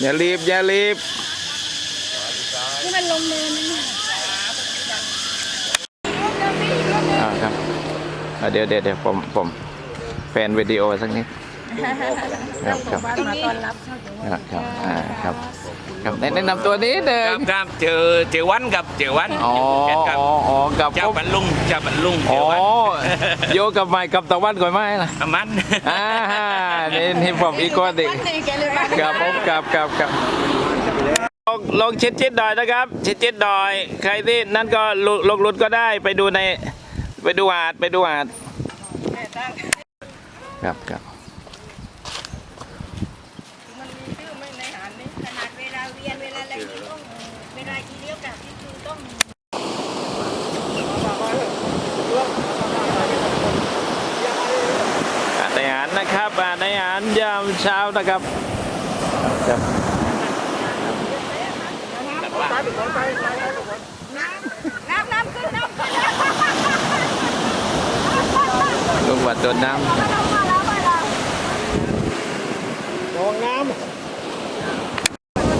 อย่ารีบ อย่ารีบที่มันลงเนินนี่อ่าครับอ่าเดี๋ยวเดี๋ยวเดี๋ยวผมผมแฟนวิดีโอสักนิด ครับครับบ้านมาต้อนรับเข้าถึงครับครับอ่าครับ ครับแนะนำตัวนี้เดิครัมบครับเจอเจอวันกับเจอวันอ๋อครับอ๋ออ๋อกับเจ้าบรรลุงเจ้าบรรลุงเจอ๋ออวันโยกับไม้กับตะวันก่อนไหมล่ะอามันอ่านี่นี่ผมอีกคนอีกวันนี้แกเลยมาครับผมครับครับครับลองลองชิดชิดดอยนะครับชิดชิดดอย ใครที่นั่นก็ลงลงรุดก็ได้ไปดูใน ไปดูหาดไปดูหาดครับครับ มันมีชื่อไม่ในหารนี่ขนาดเวลาเรียนเวลาอะไรที่ต้องเวลาที่เลี้ยวกลับที่คือต้อง อาหาร นะครับอาหารยามเช้านะครับครับน้ำน้ำขึ้นน้ำขึ้น ลูกวัดโดนน้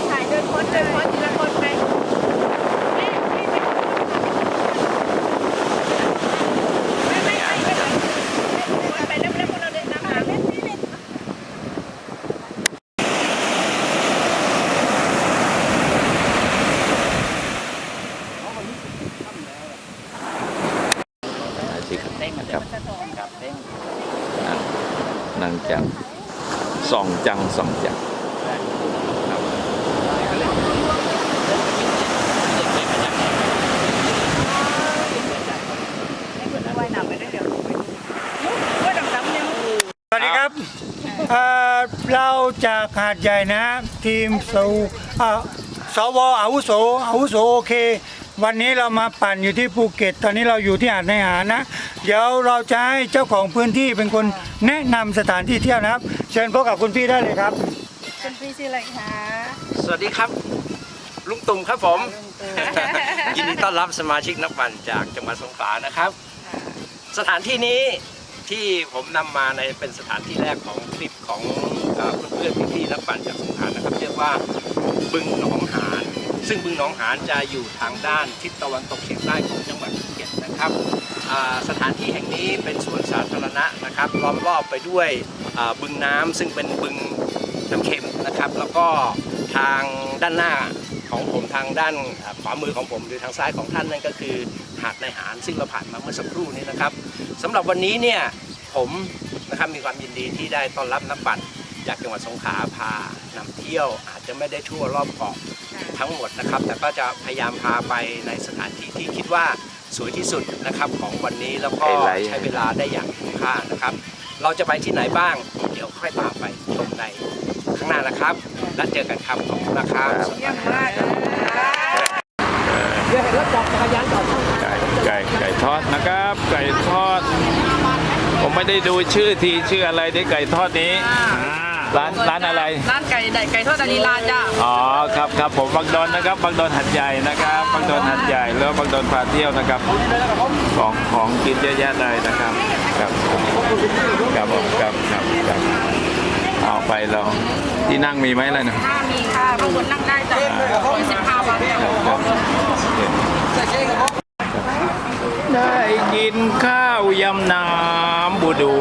ถ่ายเดินพ้นเดินพ้นทีละคนไปแม่ไม่ไม่ไม่ไม่ไม่ไปแล้วแล้วพวกเราเดินตามหาแม่ไม่ไม่ำ อาชีพครับอะนั่งจังส่องจังส่องจังว่ายน้ำไปได้เดี๋ยวว่าดำๆเนี่ยสวัสดีครับเอ่อเราจากหาดใหญ่นะ ทีมสูเอ่อสวอาวุโสอาวุโสโอเค วันนี้เรามาปั่นอยู่ที่ภูเก็ต ตอนนี้เราอยู่ที่หาดในหาดนะ เดี๋ยวเราจะให้เจ้าของพื้นที่เป็นคนแนะนำสถานที่เที่ยวนะครับ เชิญพบกับคุณพี่ได้เลยครับ คุณพี่ชื่ออะไรคะสวัสดีครับ ลุงตุ่มครับผม ยินดีต้อนรับสมาชิกนักปั่นจากจังหวัดสงขลานะครับ สถานที่นี้ที่ผมนำมาในเป็นสถานที่แรกของทริปของเอ่อเพื่อนๆพี่ๆนักปั่นจากสงขลานะครับ เรียกว่าบึงหนองหาน ซึ่งบึงหนองหานจะอยู่ทางด้านทิศตะวันตกเฉียงใต้ของจังหวัดภูเก็ตนะครับสถานที่แห่งนี้เป็นสวนสาธารณะนะครับล้อมรอบไปด้วยบึงน้ำซึ่งเป็นบึงน้ำเค็มนะครับ แล้วก็ทางด้านหน้าของผมทางด้านขวามือของผมหรือทางซ้ายของท่านนั่นก็คือหาดในหารซึ่งเราผ่านมาเมื่อสักครู่นี้นะครับสำหรับวันนี้เนี่ยผมนะครับมีความยินดีที่ได้ต้อนรับนักปั่นจากจังหวัดสงขลาพานำเที่ยวอาจจะไม่ได้ทั่วรอบเกาะ ทั้งหมดนะครับ แต่ก็จะพยายามพาไปในสถานที่ที่คิดว่าสวยที่สุดนะครับของวันนี้แล้วก็ใช้เวลาได้อย่างคุ้มค่านะครับ เราจะไปที่ไหนบ้าง เดี๋ยวค่อยตามไปชมในข้างหน้านะครับ แล้วเจอกันครับขอบคุณนะครับเยี่ยมมากไก่ไก่ไก่ทอดนะครับ ไก่ทอด ผมไม่ได้ดูชื่อทีชื่ออะไรในไก่ทอดนี้ ร้านร้านอะไร ร้านไก่ไก่ทอดอาลีลาจ้าอ๋อครับครับผมบางดอนนะครับบางดอนหัดใหญ่นะครับบางดอนหัดใหญ่แล้วบางดอนพาเที่ยวนะครับ ของของกินเยอะแยะเลยนะครับครับครับผมครับครับครับเอาไปเราที่นั่งมีไหมล่ะเนี่ยถ้ามีค่ะบางคนนั่งได้จ้ะคนสิบห้าบาทครับได้กินข้าวยำน้ำบูดู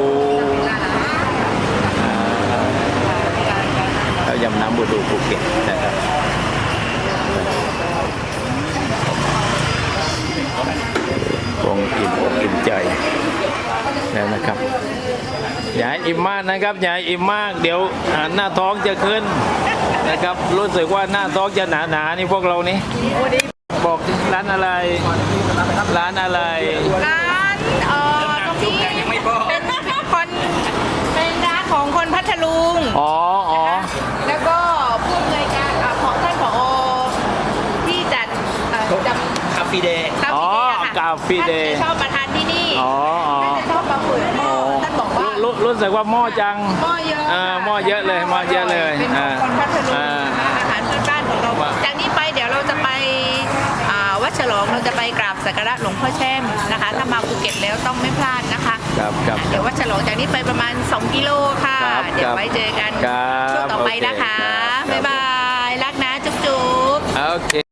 อ่าข้าวยำ น้ำบูดูภูเก็ตนะครับคงอิ่มอกอิ่มใจแล้วนะครับอย่าให้อิ่มมากนะครับอย่าให้อิ่มมากเดี๋ยวหน้าท้องจะขึ้นนะครับ รู้สึกว่าหน้าท้องจะหนาหนาๆนี่พวกเรานี่บอกร้านอะไร ร้านอะไร ฟีเดย์คาอ๋อฟีเดย์อะค่ะกาฟีเดย์ท่านจะชอบประทานที่นี่อ๋ออ๋อท่านจะชอบปลาหมึกหม้อท่านบอกว่ารู้รู้สึกว่าหม้อจังหม้อเยอะอ่าหม้อเยอะเลยหม้อเยอะเลยเป็นของคนพัทลุงอ่าอาหารพื้นบ้านของเราว่าจากนี้ไปเดี๋ยวเราจะไปอ่าวัดฉลองเราจะไปกราบสักการะหลวงพ่อแช่มนะคะ ถ้ามาภูเก็ตแล้วต้องไม่พลาดนะคะครับครับเดี๋ยววัดฉลองจากนี้ไปประมาณ 2 กิโลค่ะครับเดี๋ยควรับไว้เจอกันครับช่วงต่อไปโอเคนะคะครับบ๊ายบาย